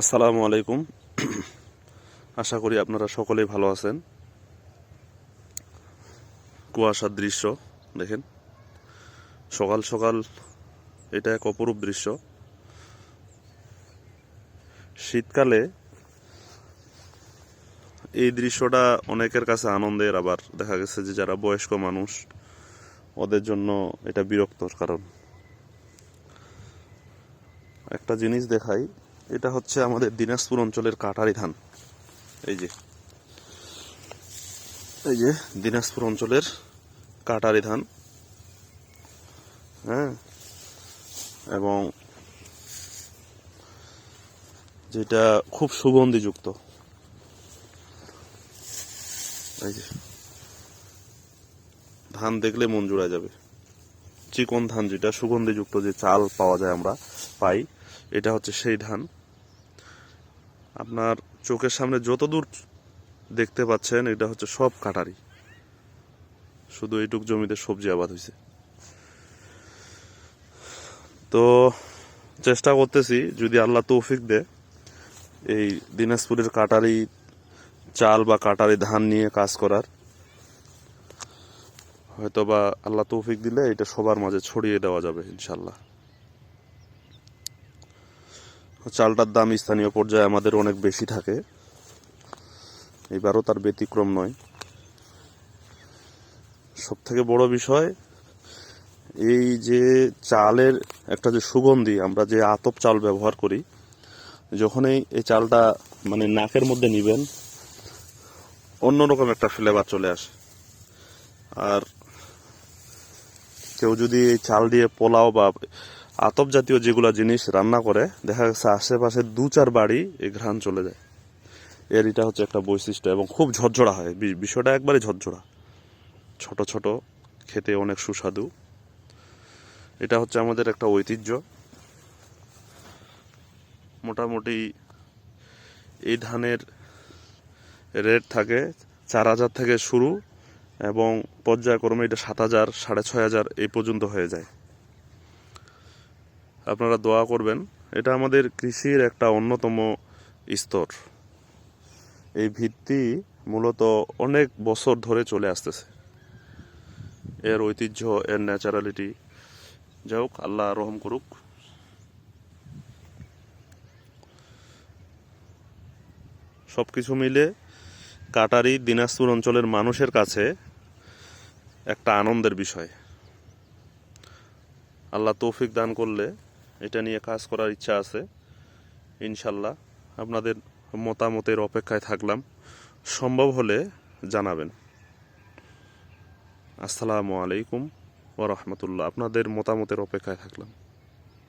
আসসালামু আলাইকুম। আশা করি আপনারা সকলেই ভালো আছেন। কুয়াশার দৃশ্য, দেখেন। সকাল সকাল এটা এক অপরূপ দৃশ্য। শীতকালে এই দৃশ্যটা অনেকের কাছে আনন্দের, আবার দেখা গেছে যে যারা বয়স্ক মানুষ, ওদের জন্য এটা বিরক্তর কারণ। একটা জিনিস দেখাই এটা হচ্ছে আমাদের দিনাজপুর অঞ্চলের কাটারি ধান। এই যে। এই যে দিনাজপুর অঞ্চলের কাটারি ধান। হ্যাঁ। এবং যেটা খুব সুগন্ধিযুক্ত। এই যে। ধান দেখলে মন যাবে। চিকন ধান যেটা, সুগন্ধিযুক্ত যে চাল পাওয়া যায় আমরা পাই। এটা হচ্ছে সেই ধান। আপনার চোখের সামনে যত দূর দেখতে পাচ্ছেন, এটা হচ্ছে সব কাটারি। শুধু এইটুক জমিতে সবজি আবাদ হয়েছে তো চেষ্টা করতেছি, যদি আল্লাহ তৌফিক দেয় এই দিনাজপুরের কাটারি চাল বা কাটারি ধান নিয়ে কাজ করার। হয়তো বা আল্লাহ তৌফিক দিলে এটা সবার মাঝে ছড়িয়ে দেওয়া যাবে ইনশাল্লাহ চালটার দাম স্থানীয় পর্যায়ে আমাদের অনেক বেশি থাকে। এবারও তার ব্যতিক্রম নয়। সব থেকে বড় বিষয়, এই যে চালের একটা যে সুগন্ধি, আমরা যে আতপ চাল ব্যবহার করি, যখনই এই চালটা মানে নাকের মধ্যে নিবেন, অন্যরকম একটা ফ্লেভার চলে আসে। আর কেউ যদি এই চাল দিয়ে পোলাও বা আতপ জাতীয় যেগুলো জিনিস রান্না করে, দেখা গেছে আশেপাশে দু চার বাড়ি এই ঘ্রাণ চলে যায়। এর এটা হচ্ছে একটা বৈশিষ্ট্য এবং খুব ঝরঝরা হয়। বিষয়টা একবারে ঝরঝরা। ছোট ছোট, খেতে অনেক সুস্বাদু। এটা হচ্ছে আমাদের একটা ঐতিহ্য। মোটামুটি এই ধানের রেট থাকে চার হাজার থেকে শুরু এবং পর্যায়ক্রমে এটা সাত হাজার, সাড়ে ছয় হাজার এই পর্যন্ত হয়ে যায়। আপনারা দোয়া করবেন। এটা আমাদের কৃষির একটা অন্যতম স্তর। এই ভিত্তি মূলত অনেক বছর ধরে চলে আসতেছে। এর ঐতিহ্য, এর ন্যাচারালিটি। যাই হোক, আল্লাহ রহম করুক। সব কিছু মিলে কাটারি দিনাজপুর অঞ্চলের মানুষের কাছে একটা আনন্দের বিষয়। আল্লাহ তৌফিক দান করলে এটা নিয়ে কাজ করার ইচ্ছা আছে, ইনশাল্লাহ। আপনাদের মতামতের অপেক্ষায় থাকলাম। সম্ভব হলে জানাবেন। আসসালামু আলাইকুম ওরহমতুল্লাহ আপনাদের মতামতের অপেক্ষায় থাকলাম।